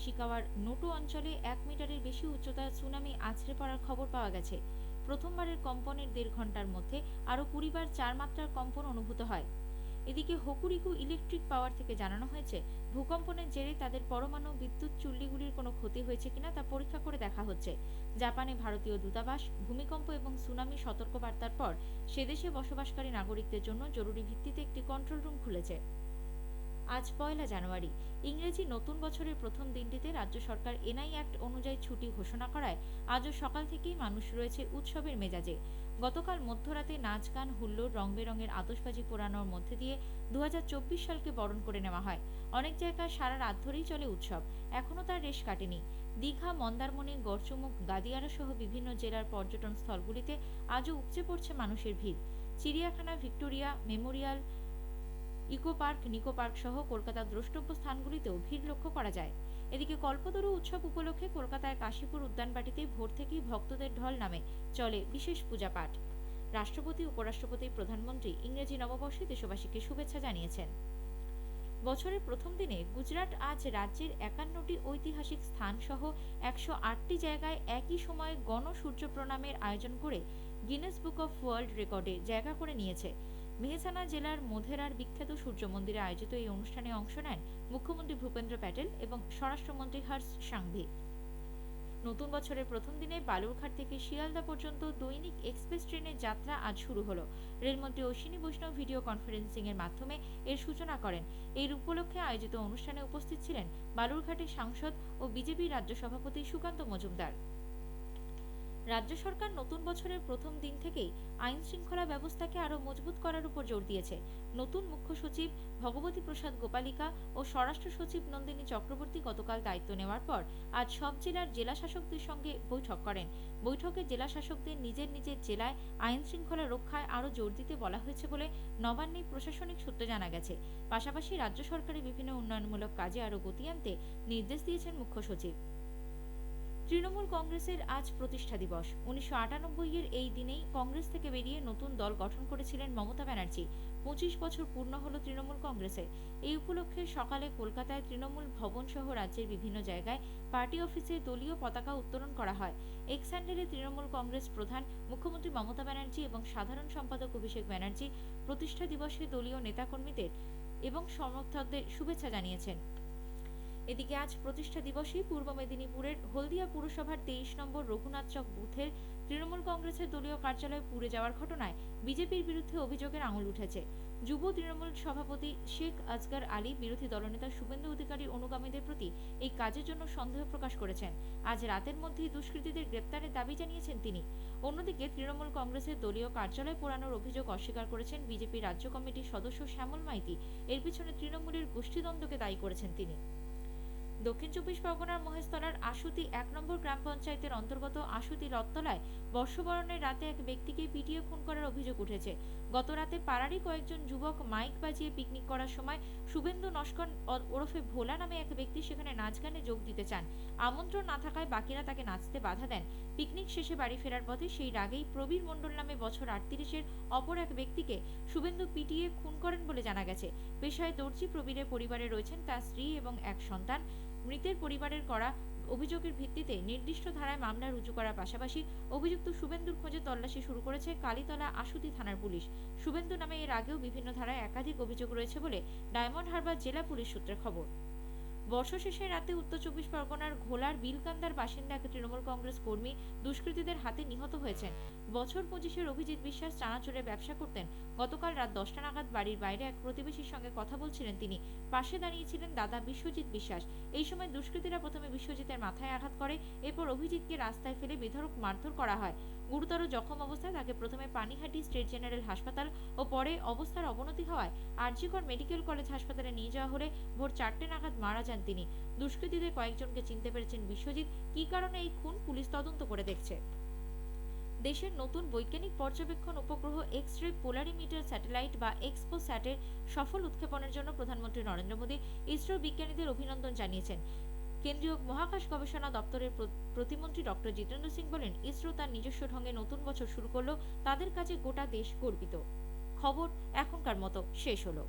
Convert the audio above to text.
ইসিগাওয়ার নোটো অঞ্চলে এক মিটারের বেশি উচ্চতার সুনামি আছড়ে পড়ার খবর পাওয়া গেছে। প্রথমবারের কম্পনের দেড় ঘণ্টার মধ্যে আরও কুড়িবার চার মাত্রার কম্পন অনুভূত হয়। এদিকে হকুরিকু ইলেকট্রিক পাওয়ার থেকে জানানো হয়েছে, ভূকম্পনের জেরে তাদের পরমাণু বিদ্যুৎ চুল্লিগুলির কোনো ক্ষতি হয়েছে কিনা তা পরীক্ষা করে দেখা হচ্ছে। জাপানে ভারতীয় দূতাবাস, ভূমিকম্প এবং সুনামি সতর্কবার্তার পর সেদেশে বসবাসকারী নাগরিকদের জন্য জরুরি ভিত্তিতে একটি কন্ট্রোল রুম খুলেছে। আজ পয়লা জানুয়ারি। ইংরেজি নতুন বছরের প্রথম দিনটিতে রাজ্য সরকার এনআই অ্যাক্ট অনুযায়ী ছুটি ঘোষণা করায় আজও সকাল থেকেই মানুষ রয়েছে উৎসবের মেজাজে। গতকাল মধ্যরাতে নাচ, গান, হুল্লোড় রং বেরঙের আতশবাজি পোড়ানোর মধ্যে দিয়ে দু হাজার চব্বিশ সালকে বরণ করে নেওয়া হয়। অনেক জায়গায় সারা রাত ধরেই চলে উৎসব। এখনও তার রেশ কাটেনি। দীঘা, মন্দারমণি, গড়চুমুক গাদিয়ারা সহ বিভিন্ন জেলার পর্যটন স্থলগুলিতে আজও উপচে পড়ছে মানুষের ভিড়। চিড়িয়াখানা, Victoria, Memorial eco park, Nicco park সহ কলকাতার দ্রষ্টব্য স্থানগুলিতেও ভিড় লক্ষ্য করা যায়। এদিকে কল্পতরু উৎসব উপলক্ষে কলকাতায় কাশীপুর উদ্যানবাটিতে ভোর থেকেই ভক্তদের ঢল নামে চলে বিশেষ পূজা পাঠ। রাষ্ট্রপতি, উপরাষ্ট্রপতি, প্রধানমন্ত্রী ইংরেজি নববর্ষে দেশবাসীকে শুভেচ্ছা জানিয়েছেন। বছরের প্রথম দিনে গুজরাট আজ রাজ্যের একান্নটি ঐতিহাসিক স্থান সহ একশো আটটি জায়গায় একই সময়ে গণ সূর্য প্রণামের আয়োজন করে গিনেস বুক অফ ওয়ার্ল্ড রেকর্ডে জায়গা করে নিয়েছে। মেহসানা জেলার মোধেরার বিখ্যাত সূর্য মন্দিরে আয়োজিত এই অনুষ্ঠানে অংশ নেন মুখ্যমন্ত্রী ভূপেন্দ্র প্যাটেল এবং স্বরাষ্ট্রমন্ত্রী হর্ষ সাংভি। নতুন বছরের প্রথম দিনে বালুরঘাট থেকে শিয়ালদা পর্যন্ত দৈনিক এক্সপ্রেস ট্রেনের যাত্রা আজ শুরু হলো। রেলমন্ত্রী অশ্বিনী বৈষ্ণব ভিডিও কনফারেন্সিং এর মাধ্যমে এর সূচনা করেন। এই উপলক্ষে আয়োজিত অনুষ্ঠানে উপস্থিত ছিলেন বালুরঘাটের সাংসদ ও বিজেপি রাজ্য সভাপতি সুকান্ত মজুমদার। রাজ্য সরকার নতুন বছরের প্রথম দিন থেকেই আইন শৃঙ্খলা ব্যবস্থাকে আরও মজবুত করার উপর জোর দিয়েছে। নতুন মুখ্য সচিব ভগবতী প্রসাদ গোপালিকা ও স্বরাষ্ট্র সচিব নন্দিনী চক্রবর্তী গতকাল দায়িত্ব নেওয়ার পর আজ সব জেলার জেলা শাসকদের সঙ্গে বৈঠক করেন। বৈঠকে জেলা শাসকদের নিজের নিজের জেলায় আইন শৃঙ্খলা রক্ষায় আরও জোর দিতে বলা হয়েছে বলে নবান্নে প্রশাসনিক সূত্রে জানা গেছে। পাশাপাশি রাজ্য সরকারের বিভিন্ন উন্নয়নমূলক কাজে আরও গতি আনতে নির্দেশ দিয়েছেন মুখ্য সচিব। তৃণমূল কংগ্রেসের আজ প্রতিষ্ঠা দিবস। উনিশশো আটানব্বই এর এই দিনেই কংগ্রেস থেকে বেরিয়ে নতুন দল গঠন করেছিলেন মমতা ব্যানার্জি। পঁচিশ বছর পূর্ণ হল তৃণমূল কংগ্রেসের এই উপলক্ষে সকালে কলকাতায় তৃণমূল ভবন সহ রাজ্যের বিভিন্ন জায়গায় পার্টি অফিসে দলীয় পতাকা উত্তোলন করা হয়। এক স্যান্ডেলে তৃণমূল কংগ্রেস প্রধান মুখ্যমন্ত্রী মমতা ব্যানার্জি এবং সাধারণ সম্পাদক অভিষেক ব্যানার্জি প্রতিষ্ঠা দিবসে দলীয় নেতাকর্মীদের এবং সমর্থকদের শুভেচ্ছা জানিয়েছেন। এদিকে আজ প্রতিষ্ঠা দিবসেই পূর্ব মেদিনীপুরের হলদিয়া পুরসভার তেইশ নম্বর রঘুনাথ চক বুথের তৃণমূল কংগ্রেসের দলীয় কার্যালয় পুড়ে যাওয়ার ঘটনায় বিজেপির বিরুদ্ধে অভিযোগের আঙুল উঠেছে। যুব তৃণমূল সভাপতি শেখ আজগার আলী, বিরোধী দলনেতা শুভেন্দু অধিকারীর অনুগামীদের প্রতি এই কাজের জন্য সন্দেহ প্রকাশ করেছেন। আজ রাতের মধ্যেই দুষ্কৃতীদের গ্রেপ্তারের দাবি জানিয়েছেন তিনি। অন্যদিকে তৃণমূল কংগ্রেসের দলীয় কার্যালয় পোড়ানোর অভিযোগ অস্বীকার করেছেন বিজেপি রাজ্য কমিটির সদস্য শ্যামল মাইতি। এর পিছনে তৃণমূলের গোষ্ঠীদ্বন্দ্বকে দায়ী করেছেন তিনি। দক্ষিণ চব্বিশ পরগনার মহেশতলার আশুতি এক নম্বর গ্রাম পঞ্চায়েতের অন্তর্গত আশুতি রত্তলায় বর্ষবরণের রাতে এক ব্যক্তিকে পিটিয়ে খুন করার অভিযোগ উঠেছে। গত রাতে পাড়ারই কয়েকজন যুবক মাইক বাজিয়ে পিকনিক করার সময় শুভেন্দু নস্কর ওরফে ভোলা নামে এক ব্যক্তি সেখানে নাচ গানে যোগ দিতে চান। আমন্ত্রণ না থাকায় বাকিরা তাকে নাচতে বাধা দেন। পিকনিক শেষে বাড়ি ফেরার পথে সেই রাগেই প্রবীর মণ্ডল নামে বছর আটত্রিশের অপর এক ব্যক্তিকে শুভেন্দু পিটিয়ে খুন করেন বলে জানা গেছে। পেশায় দর্জি প্রবীরের পরিবারে রয়েছেন তার স্ত্রী এবং এক সন্তান। মৃতের পরিবারের করা অভিযোগের ভিত্তিতে নির্দিষ্ট ধারায় মামলা রুজু করার পাশাপাশি অভিযুক্ত শুভেন্দুর খোঁজে তল্লাশি শুরু করেছে কালীতলা আশুতি থানার পুলিশ। শুভেন্দু নামে এর আগেও বিভিন্ন ধারায় একাধিক অভিযোগ রয়েছে বলে ডায়মন্ড হারবার জেলা পুলিশ সূত্রে খবর। বর্ষ শেষে রাতে উত্তর চব্বিশ পরগনার ঘোলার বিলকান্দার বাসিন্দা এক তৃণমূল কংগ্রেস কর্মী দুষ্কৃতীদের হাতে নিহত হয়েছেন। বছর পঁচিশের অভিজিৎ বিশ্বাস চানাচুরে ব্যবসা করতেন। গতকাল রাত দশটা নাগাদ বাড়ির বাইরে এক প্রতিবেশীর সঙ্গে কথা বলছিলেন তিনি। পাশে দাঁড়িয়েছিলেন দাদা বিশ্বজিৎ বিশ্বাস। এই সময় দুষ্কৃতীরা প্রথমে বিশ্বজিতের মাথায় আঘাত করে, এরপর অভিজিৎকে রাস্তায় ফেলে বেধড়ক মারধর করা হয়। গুরুতর জখম অবস্থায় তাকে প্রথমে পানিহাটি স্টেট জেনারেল হাসপাতাল ও পরে অবস্থার অবনতি হওয়ায় আরজিকর মেডিকেল কলেজ হাসপাতালে নিয়ে যাওয়া হলে ভোর চারটে নাগাদ মারা যান তিনি। দুষ্কৃতীদের কয়েকজনকে চিনতে পেরেছেন বিশ্বজিৎ। কী কারণে এই খুন পুলিশ তদন্ত করে দেখছে। দেশের নতুন বৈজ্ঞানিক পর্যবেক্ষণ উপগ্রহ এক্স রে পোলারিমিটার স্যাটেলাইট বা এক্সপো স্যাটের সফল উৎক্ষেপণের জন্য প্রধানমন্ত্রী নরেন্দ্র মোদী ইসরো বিজ্ঞানীদের অভিনন্দন জানিয়েছেন। কেন্দ্রীয় মহাকাশ গবেষণা দপ্তরের প্রতিমন্ত্রী ডক্টর জিতেন্দ্র সিং বলেন, ইসরো তার নিজস্ব ঢঙে নতুন বছর শুরু করল তাদের কাছে গোটা দেশ গর্বিত। খবর এখনকার মতো শেষ হলো।